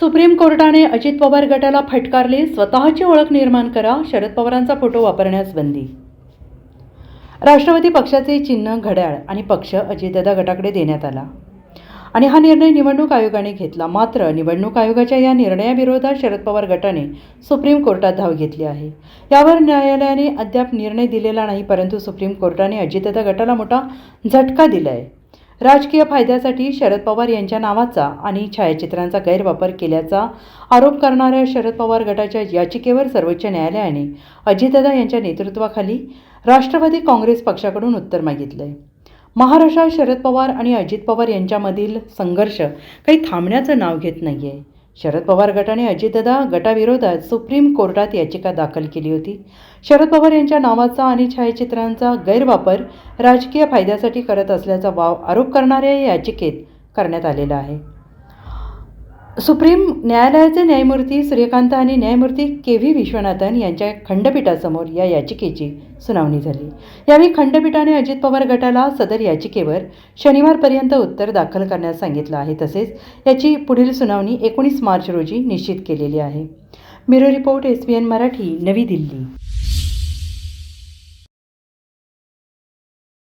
Supreme कोर्टाने अजित पवार गटाला फटकारले स्वतःची ओळख निर्माण करा शरद पवारांचा फोटो वापरण्यास बंदी. राष्ट्रवादी पक्षाचे चिन्ह घड्याळ आणि पक्ष अजितदादा गटाकडे देण्यात आला. आणि हा निर्णय निवडणूक आयोगाने घेतला. मात्र निवडणूक आयोगाच्या या निर्णयाविरोधात शरद पवार गटाने सुप्रीम कोर्टात धाव घेतली आहे. यावर न्यायालयाने अद्याप निर्णय दिलेला नाही परंतु सुप्रीम कोर्टाने अजितदादा गटाला मोठा झटका दिला आहे राजकीय फायद्यासाठी शरद पवार यांच्या नावाचा आणि छायाचित्रांचा गैरवापर केल्याचा आरोप करणाऱ्या शरद पवार गटाच्या याचिकेवर सर्वोच्च न्यायालयाने अजितदादा यांच्या नेतृत्वाखाली राष्ट्रवादी काँग्रेस पक्षाकडून उत्तर मागितलं. आहे महाराष्ट्रात शरद पवार आणि अजित पवार यांच्यामधील संघर्ष काही थांबण्याचं नाव घेत नाही आहे शरद पवार गटाने अजितदा गटाविरोधात सुप्रीम कोर्टात याचिका दाखल केली होती. शरद पवार यांच्या नावाचा आणि छायाचित्रांचा गैरवापर राजकीय फायद्यासाठी करत असल्याचा वाव आरोप करणाऱ्या या याचिकेत करण्यात आलेला आहे. सुप्रीम न्यायालयाचे न्यायमूर्ती सूर्यकांत आणि न्यायमूर्ती के व्ही विश्वनाथन यांच्या खंडपीठासमोर या याचिकेची सुनावणी झाली. यावेळी खंडपीठाने अजित पवार गटाला सदर याचिकेवर शनिवारपर्यंत उत्तर दाखल करण्यास सांगितलं आहे. तसेच याची पुढील सुनावणी एकोणीस मार्च रोजी निश्चित केलेली आहे. Bureau report S B N Marathi नवी दिल्ली.